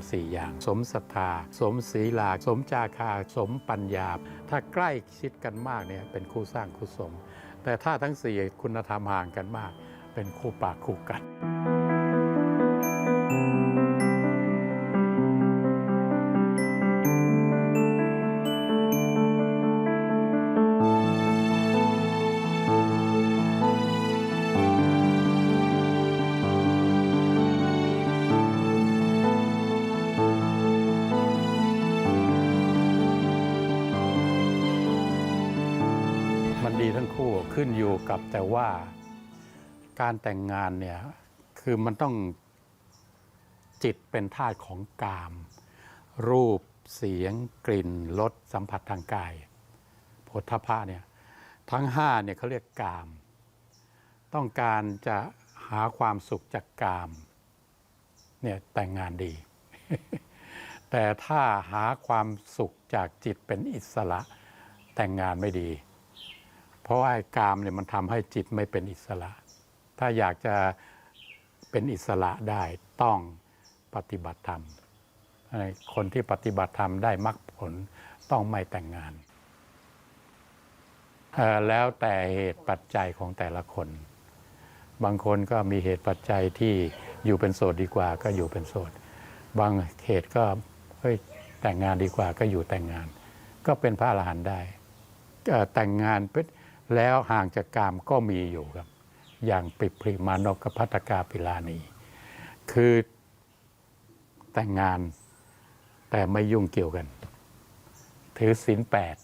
คุณธรรม4อย่าง สมศรัทธา สมศีลา สมจาคา สมปัญญา ถ้าใกล้ชิดกันมากเนี่ยเป็นคู่สร้างคู่สม แต่ถ้าทั้ง4คุณธรรมห่างกันมาก เป็นคู่ปากคู่กัด กับแต่ว่าการแต่งงานเนี่ยคือมันต้องจิตเป็นธาตุของกาม รูปเสียง กลิ่นรสสัมผัสทางกายโผฏฐัพะเนี่ยทั้งห้าเนี่ยเขาเรียกกาม ต้องการจะหาความสุขจากกามเนี่ยแต่งงานดี แต่ถ้าหาความสุขจากจิตเป็นอิสระแต่งงานไม่ดี ราะว่าไอ้กามเนี่ยมันทำให้จิตไม่เป็นอิสระ ถ้าอยากจะเป็นอิสระได้ต้องปฏิบัติธรรม คนที่ปฏิบัติธรรมได้มรรคผลต้องไม่แต่งงาน แล้วแต่เหตุปัจจัยของแต่ละคน บางคนก็มีเหตุปัจจัยที่อยู่เป็นโสดดีกว่าก็อยู่เป็นโสด บางเหตุก็เฮ้ยแต่งงานดีกว่าก็อยู่แต่งงาน ก็เป็นพระอรหันต์ได้แต่งงานเป็น แล้วห่างจากกามก็มีอยู่ครับ อย่างปิพริมานกับพัตกาปิลานี คือแต่งงานแต่ไม่ยุ่งเกี่ยวกัน ถือศีลแปด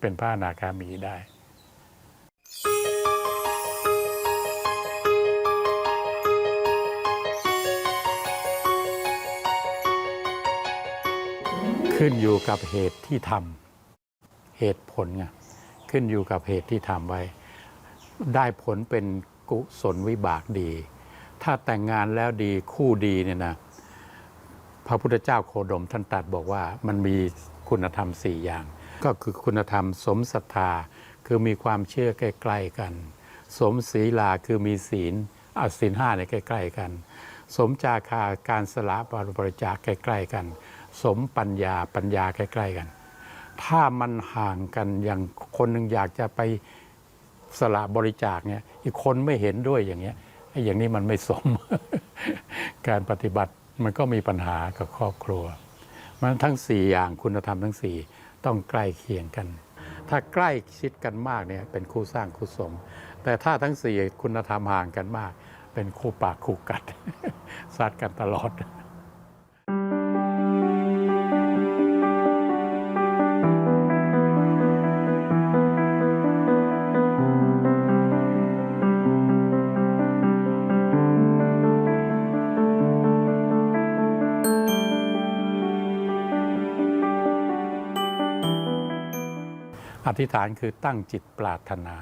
เป็นพระนาคามีได้ขึ้นอยู่กับเหตุที่ทำเหตุผลไง ขึ้นอยู่กับเหตุที่ทำไว้ ได้ผลเป็นกุศลวิบากดี ถ้าแต่งงานแล้วดีคู่ดีเนี่ยนะพระพุทธเจ้าโคดมท่านตรัดบอกว่ามันมีคุณธรรมสี่อย่าง ก็คือคุณธรรมสมศรัทธาคือมีความเชื่อใกล้ ๆกัน สมศีลาคือมีศีลเอาศีลห้าเนี่ยใกล้ ๆ กัน สมจาคาการสละบริจาคใกล้ ๆ กัน สมปัญญาปัญญาใกล้ ๆ กัน ถ้ามันห่างกันอย่าง คนหนึ่งอยากจะไปสละบริจาคเนี่ย อีกคนไม่เห็นด้วยอย่างเงี้ยไอ้อย่างนี้มันไม่สม การปฏิบัติมันก็มีปัญหากับครอบครัว มันทั้งสี่อย่างคุณธรรมทั้งสี่ต้องใกล้เคียงกัน ถ้าใกล้ชิดกันมากเนี่ยเป็นคู่สร้างคู่สม แต่ถ้าทั้งสี่คุณธรรมห่างกันมาก เป็นคู่ปากคู่กัดซัดกันตลอด อธิษฐานคือตั้งจิตปรารถนา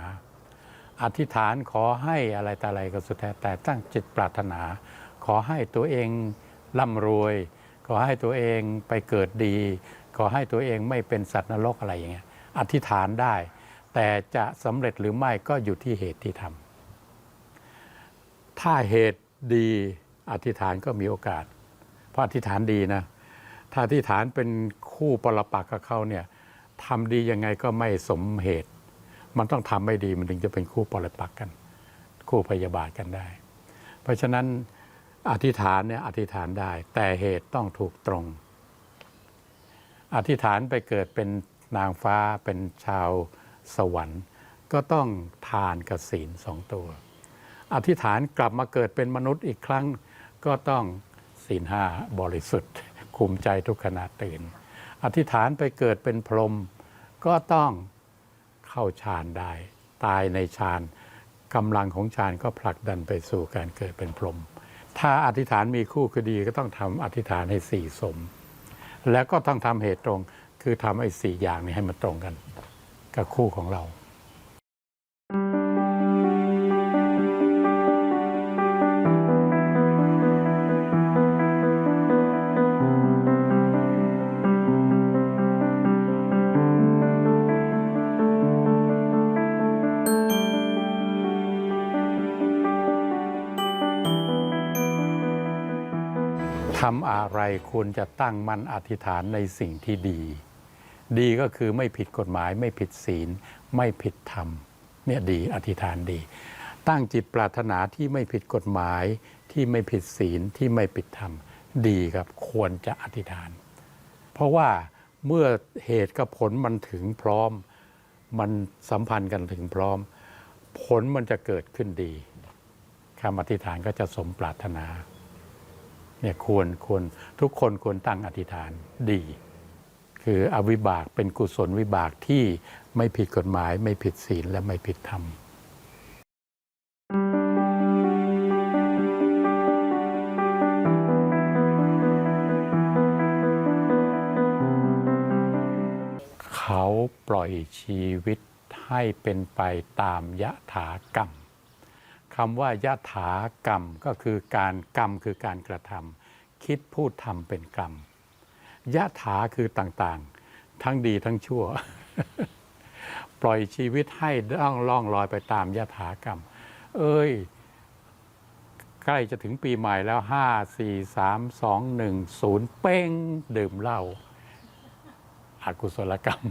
อธิษฐานขอให้อะไรแต่อะไรก็สุดแท้แต่ตั้งจิตปรารถนา ขอให้ตัวเองร่ำรวย ขอให้ตัวเองไปเกิดดี ขอให้ตัวเองไม่เป็นสัตว์นรกอะไรอย่างเงี้ยอธิษฐานได้ แต่จะสำเร็จหรือไม่ก็อยู่ที่เหตุที่ทำถ้าเหตุดีอธิษฐานก็มีโอกาส เพราะอธิษฐานดีนะถ้าอธิษฐานเป็นคู่ปรปักกับเขาเนี่ย ทำดียังไงก็ไม่สมเหตุ มันต้องทำไม่ดีมันถึงจะเป็นคู่ปรปักกัน คู่พยาบาทกันได้ เพราะฉะนั้นอธิษฐานเนี่ยอธิษฐานได้ แต่เหตุต้องถูกตรง อธิษฐานไปเกิดเป็นนางฟ้าเป็นชาวสวรรค์ ก็ต้องทานกับศีลสองตัว อธิษฐานกลับมาเกิดเป็นมนุษย์อีกครั้ง ก็ต้องศีลห้าบริสุทธิ์คุมใจทุกขณะตื่น อธิษฐานไปเกิดเป็นพรหมก็ต้องเข้าฌานได้ ตายในฌานกำลังของฌานก็ผลักดันไปสู่การเกิดเป็นพรหมถ้าอธิษฐานมีคู่คือดีก็ต้องทำอธิษฐานให้สี่สม แล้วก็ต้องทำเหตุตรงคือทำไอ้สี่อย่างนี้ให้มันตรงกัน กับคู่ของเรา ควรจะตั้งมั่นอธิษฐานในสิ่งที่ดี ดีก็คือไม่ผิดกฎหมาย ไม่ผิดศีล ไม่ผิดธรรมเนี่ยดีอธิษฐานดี ตั้งจิตปรารถนาที่ไม่ผิดกฎหมายที่ไม่ผิดศีลที่ไม่ผิดธรรมดีครับควรจะอธิษฐาน เพราะว่าเมื่อเหตุกับผลมันถึงพร้อม มันสัมพันธ์กันถึงพร้อม ผลมันจะเกิดขึ้นดีคำอธิษฐานก็จะสมปรารถนา เนี่ยควรควรทุกคนควรตั้งอธิษฐานดี คืออวิบากเป็นกุศลวิบากที่ไม่ผิดกฎหมาย ไม่ผิดศีลและไม่ผิดธรรมเขาปล่อยชีวิตให้เป็นไปตามยะถากรรม คำว่ายะถากรรมก็คือการกรรมคือการกระทำคิดพูดทำเป็นกรรมยะถาคือต่างๆ ทั้งดีทั้งชั่ว ปล่อยชีวิตให้ล่องล่องลอยไปตามยะถากรรม เอ้ย ใกล้จะถึงปีใหม่แล้วห้าสี่สามสองหนึ่งศูนย์เป้งดื่มเหล้าอากุศลกรรม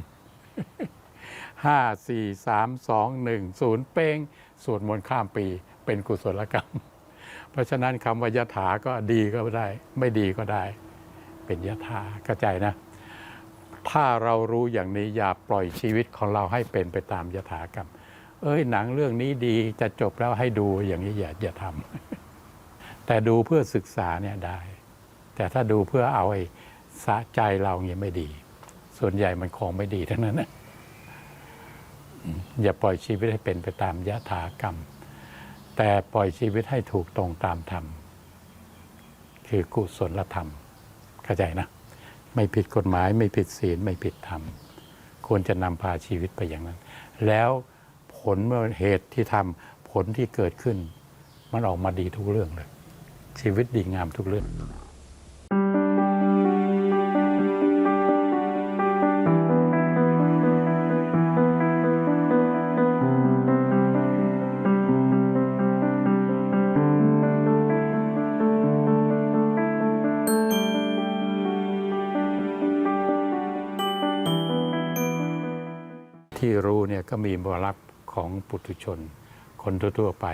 ห้าสี่สามสองหนึ่งศูนย์เป้งสวดมนต์ข้ามปี เป็นกุศลกรรม เพราะฉะนั้นคำว่ายถาก็ดีก็ได้ ไม่ดีก็ได้ เป็นยถาเข้าใจนะ ถ้าเรารู้อย่างนี้อย่าปล่อยชีวิตของเราให้เป็นไปตามยถากรรม เอ้ยหนังเรื่องนี้ดีจะจบแล้วให้ดูอย่างนี้อย่าอย่าทำแต่ดูเพื่อศึกษาเนี่ยได้ แต่ถ้าดูเพื่อเอาไอ้สะใจเราเงี้ยไม่ดี ส่วนใหญ่มันของไม่ดีทั้งนั้นนะอืมอย่าปล่อยชีวิตให้เป็นไปตามยถากรรม แต่ปล่อยชีวิตให้ถูกตรงตามธรรม คือกุศลธรรม เข้าใจนะ ไม่ผิดกฎหมายไม่ผิดศีลไม่ผิดธรรม ควรจะนำพาชีวิตไปอย่างนั้น แล้วผลเมื่อเหตุที่ทำผลที่เกิดขึ้น มันออกมาดีทุกเรื่องเลย ชีวิตดีงามทุกเรื่อง ที่รู้เนี่ยก็มีบรับของปุถุชน คนทั่วๆไป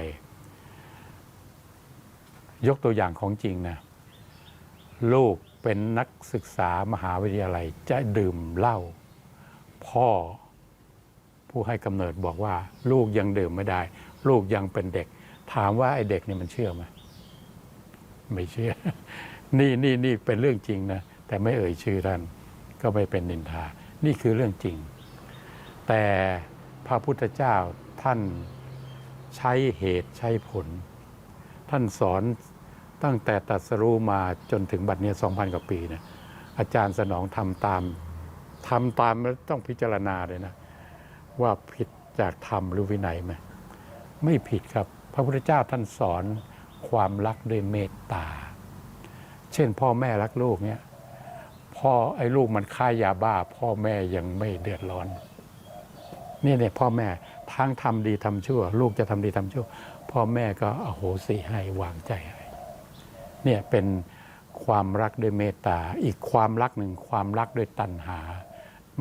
ยกตัวอย่างของจริงนะลูกเป็นนักศึกษามหาวิทยาลัยจะดื่มเหล้าพ่อผู้ให้กำเนิดบอกว่า ลูกยังดื่มไม่ได้ ลูกยังเป็นเด็ก ถามว่าไอ้เด็กนี่มันเชื่อไหมไม่เชื่อ นี่นี่นี่เป็นเรื่องจริงนะแต่ไม่เอ่ยชื่อท่านก็ไม่เป็นนินทา นี่คือเรื่องจริง แต่พระพุทธเจ้าท่านใช้เหตุใช้ผล ท่านสอนตั้งแต่ตรัสรู้มาจนถึงบัดเนี้สองพันกว่าปีเนี่ยอาจารย์สนองทำตามทำตามแล้วต้องพิจารณาเลยนะ ว่าผิดจากธรรมหรือวินัยไหมไม่ผิดครับ พระพุทธเจ้าท่านสอนความรักด้วยเมตตา เช่น พ่อแม่รักลูกเนี่ยพ่อไอ้ลูกมันค้ายาบ้า พ่อแม่ยังไม่เดือดร้อน นี่เนี่ยพ่อแม่ทั้งทำดีทำชั่ว ลูกจะทำดีทำชั่ว พ่อแม่ก็อโหสิให้วางใจให้เนี่ยเป็นความรักด้วยเมตตาอีกความรักหนึ่งความรักด้วยตัณหา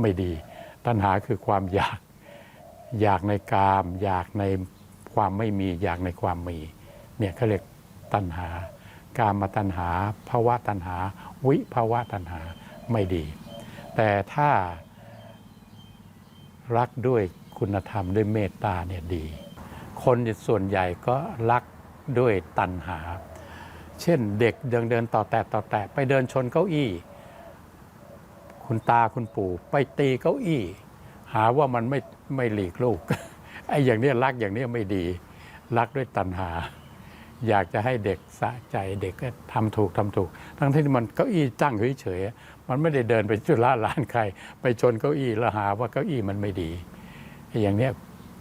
ไม่ดี ตัณหาคือความอยากอยากในกาม อยากในความไม่มี อยากในความมีเนี่ยเขาเรียกตัณหา กามตัณหาภาวะตัณหา วิภาวะตัณหาไม่ดี แต่ถ้า รักด้วยคุณธรรมด้วยเมตตาเนี่ยดี คนส่วนใหญ่ก็รักด้วยตัณหา เช่นเด็กเดินเดินต่อแตะต่อแตะไปเดินชนเก้าอี้ คุณตาคุณปู่ไปตีเก้าอี้ หาว่ามันไม่ไม่หลีกลูกไอ้อย่างนี้รักอย่างนี้ไม่ดี รักด้วยตัณหา อยากจะให้เด็กสะใจเด็กก็ทำถูกทำถูก ทั้งที่มันเก้าอี้ตั้งเฉยๆมันไม่ได้เดินไปจุฬาลานใคร ไปชนเก้าอี้แล้วหาว่าเก้าอี้มันไม่ดี อย่างเนี้ย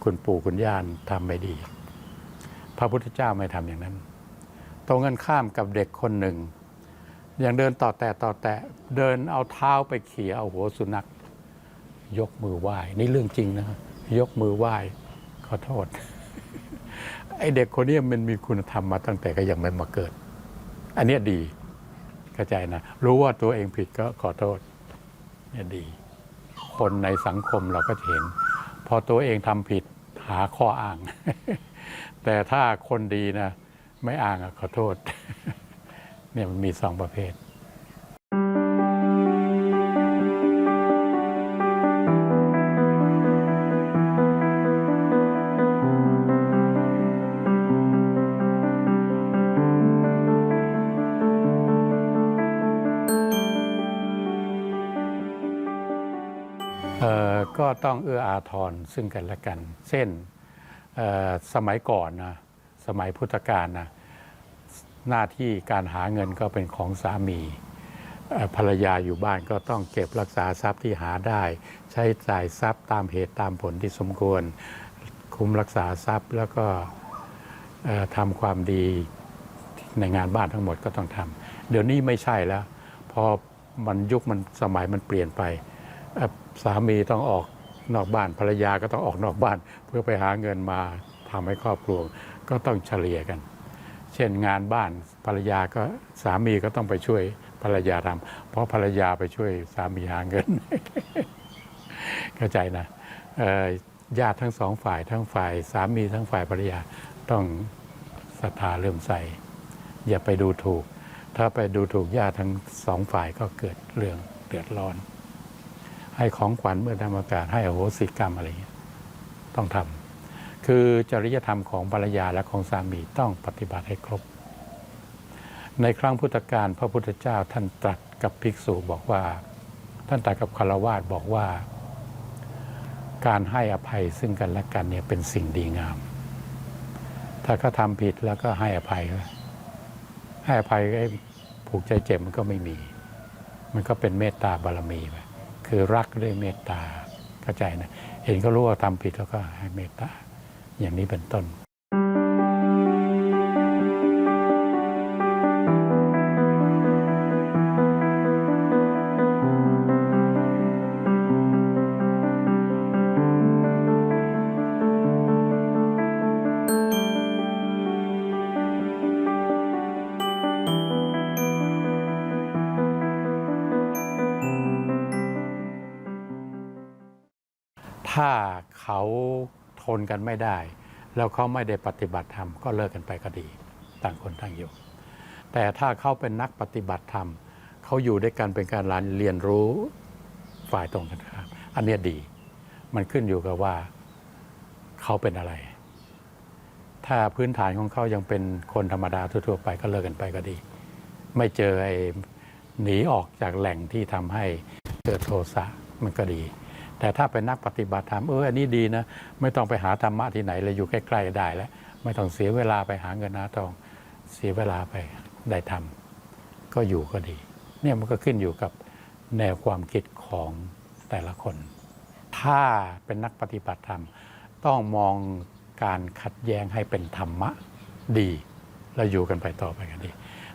คุณปู่คุณย่าทำไม่ดี พระพุทธเจ้าไม่ทำอย่างนั้น ตรงกันข้ามกับเด็กคนหนึ่ง อย่างเดินต่อแตะต่อแตะเดินเอาเท้าไปเขี่ยเอาหัวสุนัข ยกมือไหว้ นี่เรื่องจริงนะยกมือไหว้ขอโทษ ไอเด็กคนนี้มันมีคุณธรรมมาตั้งแต่ก็ยังไม่มาเกิด อันเนี้ยดีเข้าใจนะ รู้ว่าตัวเองผิดก็ขอโทษเนี่ยดี คนในสังคมเราก็เห็น พอตัวเองทำผิดหาข้ออ้าง แต่ถ้าคนดีนะ ไม่อ้างขอโทษเนี่ยมันมีสองประเภท ก็ต้องเอื้ออาทรซึ่งกันและกัน เช่นสมัยก่อนนะสมัยพุทธกาลนะหน้าที่การหาเงินก็เป็นของสามีภรรยาอยู่บ้านก็ต้องเก็บรักษาทรัพย์ที่หาได้ ใช้จ่ายทรัพย์ตามเหตุตามผลที่สมควร คุ้มรักษาทรัพย์แล้วก็ทำความดีในงานบ้านทั้งหมดก็ต้องทำเดี๋ยวนี้ไม่ใช่แล้ว พอมันยุคมันสมัยมันเปลี่ยนไป สามีต้องออกนอกบ้านภรรยาก็ต้องออกนอกบ้าน เพื่อไปหาเงินมาทำให้ครอบครัวก็ต้องเฉลี่ยกัน เช่นงานบ้านภรรยาก็สามีก็ต้องไปช่วยภรรยาทำเพราะภรรยาไปช่วยสามีหาเงินเข้าใจนะญาติทั้งสองฝ่ายทั้งฝ่ายสามีทั้งฝ่ายภรรยาต้องศรัทธาเริ่มใส่อย่าไปดูถูก ถ้าไปดูถูกญาติทั้งสองฝ่ายก็เกิดเรื่องเดือดร้อน ให้ของขวัญเมื่อทำโอกาสให้อโหสิกรรมอะไรเงี้ยต้องทำคือจริยธรรมของภรรยาและของสามีต้องปฏิบัติให้ครบ ในครั้งพุทธกาลพระพุทธเจ้าท่านตรัสกับภิกษุบอกว่า ท่านตรัสกับคารวาสบอกว่า การให้อภัยซึ่งกันและกันเนี่ยเป็นสิ่งดีงาม ถ้าเขาทำผิดแล้วก็ให้อภัย ให้อภัยไอ้ผูกใจเจ็บมันก็ไม่มี มันก็เป็นเมตตาบารมีไป คือรักด้วยเมตตาเข้าใจนะเห็นเขารู้ว่าทำผิดแล้วก็ให้เมตตาอย่างนี้เป็นต้น ถ้าเขาทนกันไม่ได้ แล้วเขาไม่ได้ปฏิบัติธรรมก็เลิกกันไปก็ดี ต่างคนต่างอยู่ แต่ถ้าเขาเป็นนักปฏิบัติธรรมเขาอยู่ด้วยกันเป็นการเรียนรู้ฝ่ายตรงกันข้ามอันนี้ดี มันขึ้นอยู่กับว่าเขาเป็นอะไร ถ้าพื้นฐานของเขายังเป็นคนธรรมดาทั่วๆไปก็เลิกกันไปก็ดี ไม่เจอไอ้หนีออกจากแหล่งที่ทำให้เกิดโทสะมันก็ดี แต่ถ้าเป็นนักปฏิบัติธรรมเอออันนี้ดีนะ ไม่ต้องไปหาธรรมะที่ไหนเลยอยู่ใกล้ๆได้แล้ว ไม่ต้องเสียเวลาไปหาเงินหาทองเสียเวลาไปได้ทำก็อยู่ก็ดี เนี่ยมันก็ขึ้นอยู่กับแนวความคิดของแต่ละคน ถ้าเป็นนักปฏิบัติธรรม ต้องมองการขัดแย้งให้เป็นธรรมะดีแล้วอยู่กันไปต่อไปกันดี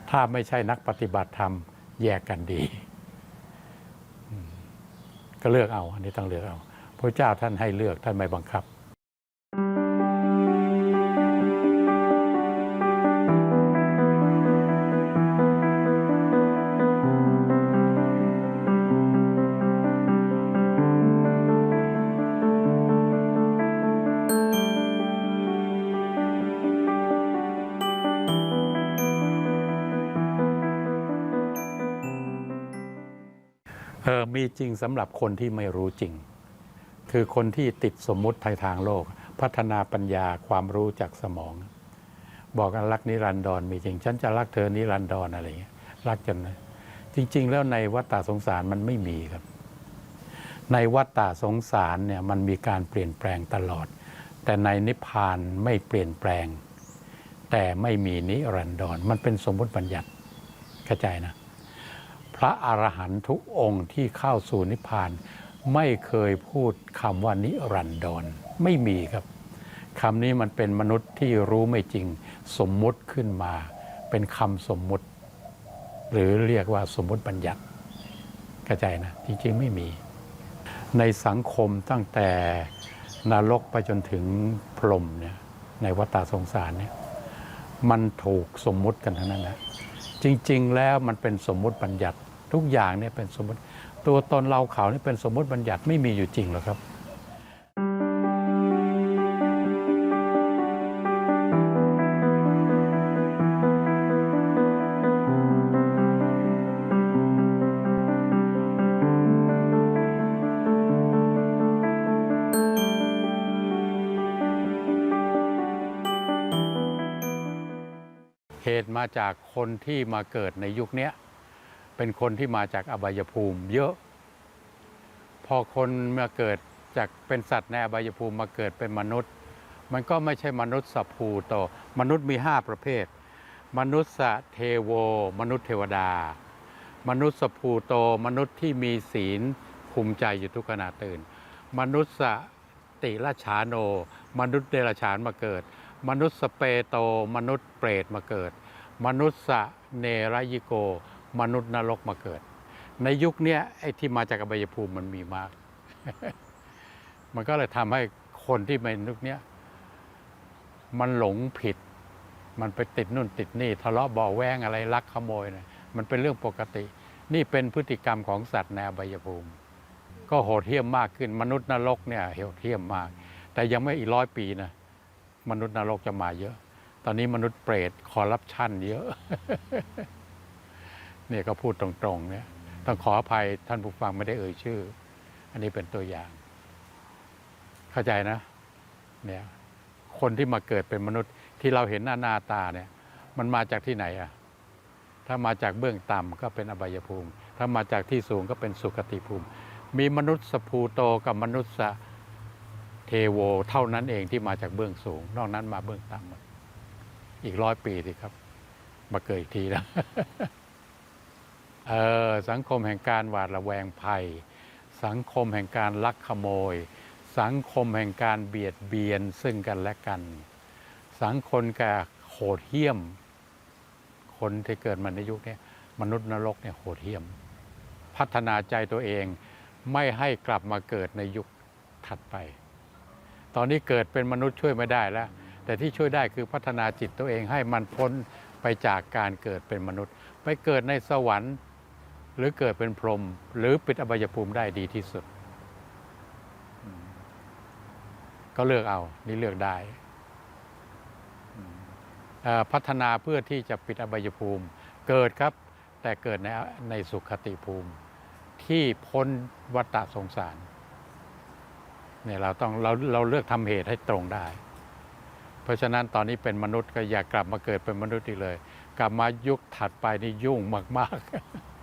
ถ้าไม่ใช่นักปฏิบัติธรรมแยกกันดี ก็เลือกเอา อันนี้ต้องเลือกเอาพระเจ้าท่านให้เลือกท่านไม่บังคับ จริงสำหรับคนที่ไม่รู้จริง คือคนที่ติดสมมุติทางทางโลก พัฒนาปัญญาความรู้จากสมอง บอกกันรักนิรันดรมีจริง ฉันจะรักเธอนิรันดรอะไรอย่างเงี้ยรักจนนะจริง ๆ แล้วในวัฏฏะสงสารมันไม่มีครับ ในวัฏฏะสงสารเนี่ยมันมีการเปลี่ยนแปลงตลอด แต่ในนิพพานไม่เปลี่ยนแปลง แต่ไม่มีนิรันดรมันเป็นสมมติบัญญัติเข้าใจนะ พระอรหันตุทุกองค์ที่เข้าสู่นิพพาน ไม่เคยพูดคำว่านิรันดรไม่มีครับคำนี้มันเป็นมนุษย์ที่รู้ไม่จริงสมมุติขึ้นมา เป็นคำสมมุติ หรือเรียกว่าสมมุติบัญญัติเข้าใจนะ จริงๆไม่มี ในสังคมตั้งแต่นรกไปจนถึงพรหมเนี่ยในวัฏสงสารเนี่ยมันถูกสมมุติกันทั้งนั้นนะจริง ๆ แล้วมันเป็นสมมุติบัญญัติ ทุกอย่างเนี่ยเป็นสมมติ ตัวตนเราเขานี่เป็นสมมติบัญญัติไม่มีอยู่จริงหรอกครับเหตุมาจากคนที่มาเกิดในยุคนี้ เป็นคนที่มาจากอบายภูมิเยอะ พอคนมาเกิดจากเป็นสัตว์ในอบายภูมิมาเกิดเป็นมนุษย์ มันก็ไม่ใช่มนุษย์สัพภูโตมนุษย์มี 5 ประเภท มนุษย์เทโว มนุษย์เทวดา มนุษย์สภูโต มนุษย์ที่มีศีลภูมิใจอยู่ทุกขณะตื่น มนุษย์ติราชาโน มนุษย์เดรัจฉานมาเกิด มนุษย์สเปโต มนุษย์เปรตมาเกิด มนุษย์เนรยิโก มนุษย์นรกมาเกิด ในยุคเนี้ยไอ้ที่มาจากอบายภูมิมันมีมาก มันก็เลยทำให้คนที่ในยุคเนี้ยมันหลงผิด มันไปติดนู่นติดนี่ทะเลาะบาะแวงอะไรลักขโมยเนี่ยมันเป็นเรื่องปกติ นี่เป็นพฤติกรรมของสัตว์ในอบายภูมิ ก็โหดเหี้ยมมากขึ้น มนุษย์นรกเนี่ยโหดเหี้ยมมาก แต่ยังไม่อีกร้อยปีนะมนุษย์นรกจะมาเยอะ ตอนนี้มนุษย์เปรตคอร์รัปชันเยอะ นี่ยก็พูดตรงๆเนี่ยต้องขออภัยท่านผู้ฟังไม่ได้เอ่ยชื่อ อันนี้เป็นตัวอย่าง เข้าใจนะเนี่ยคนที่มาเกิดเป็นมนุษย์ที่เราเห็นหน้าหน้าตาเนี่ย มันมาจากที่ไหนอะถ้ามาจากเบื้องต่ำก็เป็นอบายภูมิ ถ้ามาจากที่สูงก็เป็นสุคติภูมิ มีมนุษย์สภูโตกับมนุษย์เทโว เท่านั้นเองที่มาจากเบื้องสูง นอกนั้นมาเบื้องต่ำหมดอีกร้อยปีสิครับ มาเกิดอีกทีนะ เออสังคมแห่งการหวาดระแวงภัย สังคมแห่งการลักขโมย สังคมแห่งการเบียดเบียนซึ่งกันและกัน สังคมแก่โหดเหี้ยม คนที่เกิดมาในยุคนี้มนุษย์นรกเนี่ยโหดเหี้ยม พัฒนาใจตัวเองไม่ให้กลับมาเกิดในยุคถัดไป ตอนนี้เกิดเป็นมนุษย์ช่วยไม่ได้แล้ว แต่ที่ช่วยได้คือพัฒนาจิตตัวเองให้มันพ้นไปจากการเกิดเป็นมนุษย์ ไปเกิดในสวรรค์ หรือเกิดเป็นพรหมหรือปิดอบายภูมิได้ดีที่สุด ก็เลือกเอา นี่เลือกได้ พัฒนาเพื่อที่จะปิดอบายภูมิ เกิดครับ แต่เกิดในในสุขติภูมิ ที่พ้นวัฏสงสารเนี่ยเราต้องเราเราเลือกทำเหตุให้ตรงได้ เพราะฉะนั้นตอนนี้เป็นมนุษย์ก็อย่ากกลับมาเกิดเป็นมนุษย์อีกเลย กลับมายุคถัดไปนี่ยุ่งมาก ๆ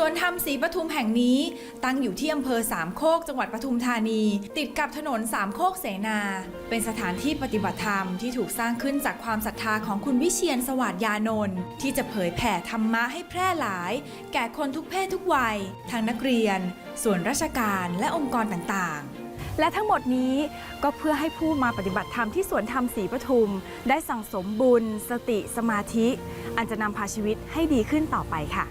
สวนธรรมศรีปทุมแห่งนี้ ตั้งอยู่ที่อำเภอสามโคกจังหวัดปทุมธานี ติดกับถนนสามโคกเสนา เป็นสถานที่ปฏิบัติธรรมที่ถูกสร้างขึ้นจากความศรัทธาของคุณวิเชียนสวัสดยานนท์ที่จะเผยแผ่ธรรมะให้แพร่หลาย แก่คนทุกเพศทุกวัย ทั้งนักเรียน ส่วนราชการและองค์กรต่างๆและทั้งหมดนี้ก็เพื่อให้ผู้มาปฏิบัติธรรมที่สวนธรรมศรีปทุม ได้สั่งสมบุญ สติ สมาธิ อันจะนำพาชีวิตให้ดีขึ้นต่อไปค่ะ